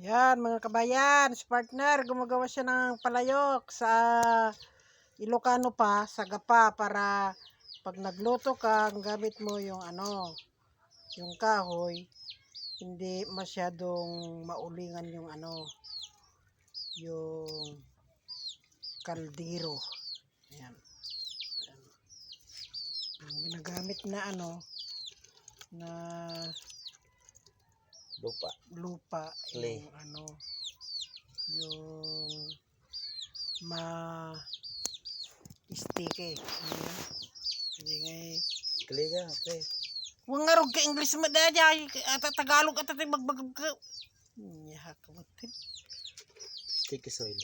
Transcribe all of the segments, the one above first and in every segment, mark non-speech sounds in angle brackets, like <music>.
Yan, mga kabayan, si partner, gumagawa siya ng palayok sa Ilocano pa, sa gapa, para pag nagluto ka, gamit mo yung ano, yung kahoy, hindi masyadong maulingan yung ano, yung kaldero. Ayan. Ayan. Yung ginagamit na ano, na Lupa. lupa Clay. yung ano yung ma sticky Ayan. hindi nga eh. Kali ka, okay. Huwag nga rog ka English mo at Tagalog at at magbagab ka niya kamutin Sticky soil.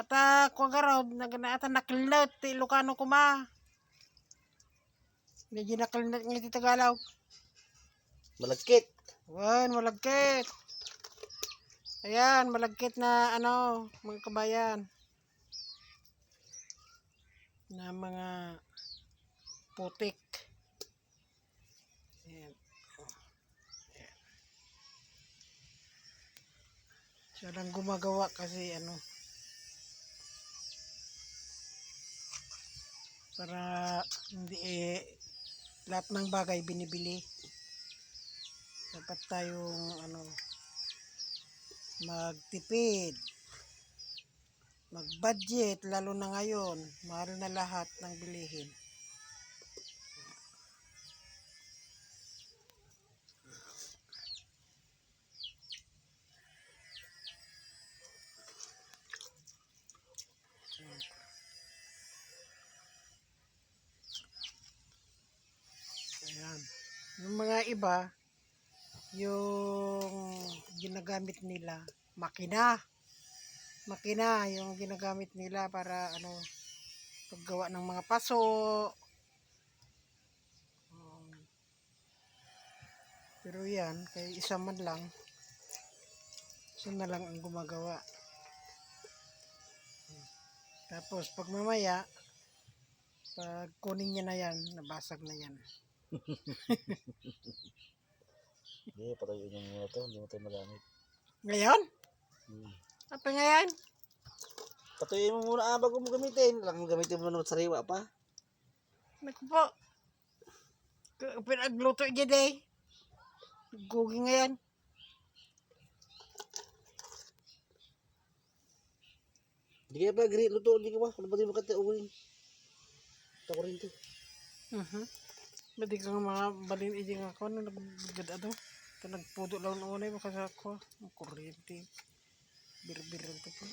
at ko nga nagana at nakilot ti Ilocano ko ma medyo nakilot nga ti Tagalog Malagkit. Wan, malagkit. Ayan, malagkit na ano, mga kabayan. Na mga putik. Ayan. Ayan. Siya lang gumagawa kasi ano. Para hindi eh, lahat ng bagay binibili dapat tayong ano magtipid mag-budget lalo na ngayon mahal na lahat ng bilihin Ayan. Yung mga iba, yung ginagamit nila makina. Makina yung ginagamit nila para ano paggawa ng mga paso. Um, pero yan kay isa man lang isa na lang ang gumagawa. Tapos pag mamaya pag kunin niya na yan nabasag na yan <laughs> Hindi, patayuin yung muna to. Hindi mo tayo magamit. ngayon Hmm. apa ngayon Patuyuin mo muna ah, bago mo gamitin. Lang gamitin mo naman sariwa pa. Naku po. Pinagluto niya day. Gugi ngayon. Hindi kaya pa, gri, luto, hindi ka ba? Ano ba din mo kati uwin? Ito ko rin to. Mhm. Badi ka nga mga balin iji nga ako na nagbigad ato. Ito nagpudo lang na unay makasa ako. Ang kuryente. Bir-bir lang ito po.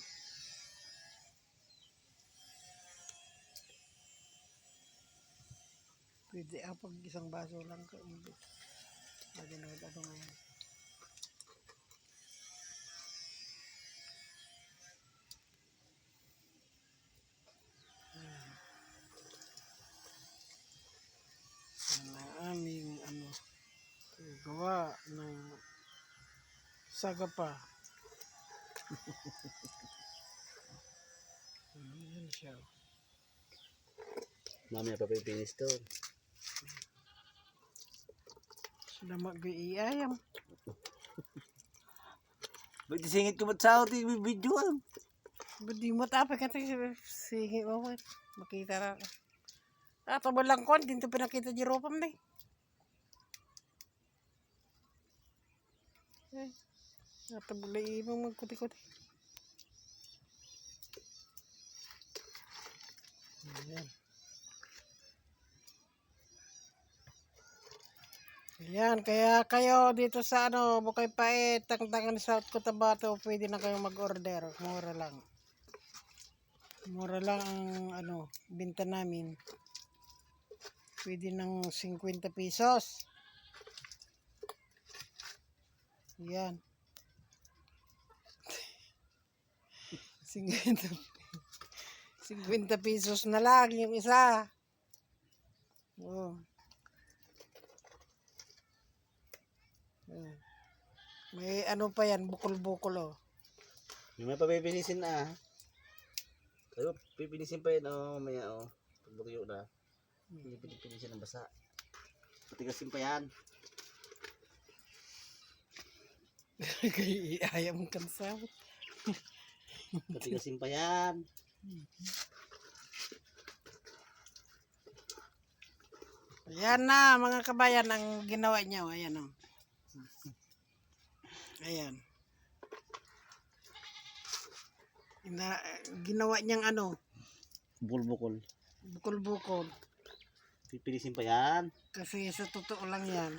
Pwede ang pag isang baso lang. Badi na ito ngayon. Sagapa. Ayan siya. Mamaya pa pipinis to. Sila mag-iayam. Ba't singit ko ba't sa yung video ah? Budi mo tapay ka sige mo ko. Makita na. Ato mo lang kon dito pinakita di ropam day. Eh. Ato mo lang ibang magkuti-kuti. Ayan. Ayan, kaya kayo dito sa ano, Bukay Pait, Tangtangan South Cotabato, pwede na kayong mag-order. Mura lang. Mura lang ang ano, binta namin. Pwede ng 50 pesos. Yan. 50 50 pesos na lang yung isa. Oh. Oh. May ano pa yan, bukol-bukol oh. Mamaya pa pipinisin na ah. Pero pipinisin pa yun oh, mamaya oh. Pagbutuyo na. Hindi pinipinisin ng basa. Patigasin pa yan. <laughs> Kay ayam kan sabot. Patigasin pa yan. Ayan na mga kabayan ang ginawa niyo. Ayan o. Ayan. Ina, ginawa niyang ano, Bukol-bukol. bukol-bukol. Pipilisin pa yan. Kasi sa totoo lang yan.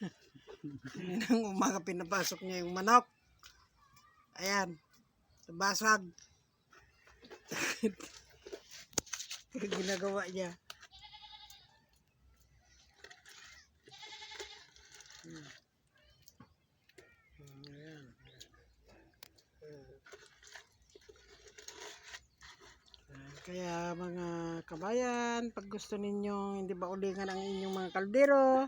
<laughs> Kaninang umaga pinapasok niya yung manok. Ayan. Basag. Ginagawa niya. Hmm. Ayan. Kaya mga kabayan, pag gusto ninyo hindi ba ulingan ang inyong mga kaldero,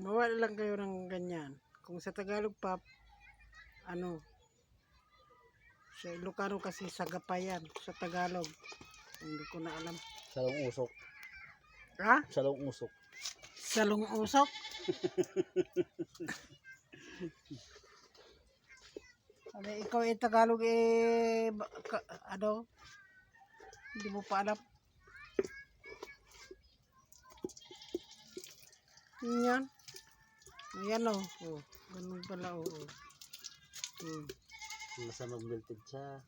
mawala lang kayo ng ganyan. Kung sa Tagalog pa, ano, sa Ilocano kasi sagapayan sa Tagalog. Hindi ko na alam. Salong usok. Ha? Salong usok. Salong usok? <laughs> ano, ikaw ay Tagalog eh, ka- ano? Hindi mo pa alam. Yan. Ayan o. Oh. Ganun pala o. Oh. Hmm. Nasa mag-melted siya.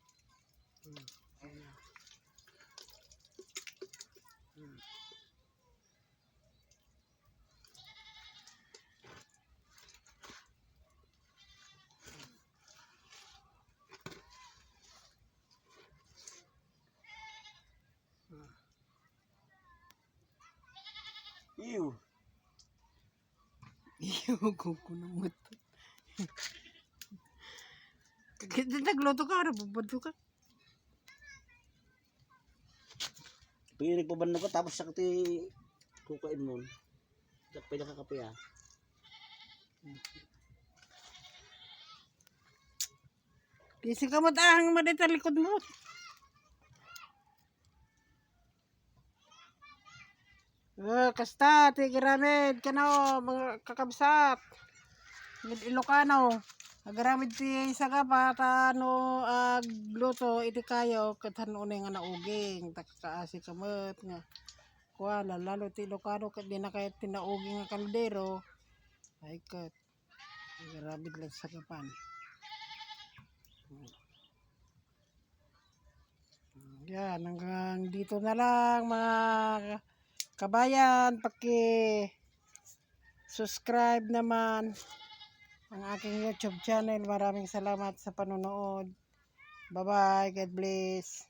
Hmm. Ew. Iyogo ko ng mata. Kaya nagluto ka, nabubado ka. Pinig pa ba na pa tapos siya kati kukain mo. Siya pa nakakape ah. Kisi ka matahang madita likod mo. Eh, kasta, tigiramid ka na, mga kakabsat. Mid Ilocano. Agaramid ti isa ka pa, tano, ag luto, iti kayo, katano na nga nauging, takakaasi kamot nga. Kuala, lalo ti Ilocano, kat di na kayo tinauging nga kaldero. Ay, kat. Agaramid lang sa kapan. Yan, hanggang dito na lang mga kabayan. Paki subscribe naman ang aking YouTube channel. Maraming salamat sa panonood. Bye-bye. God bless.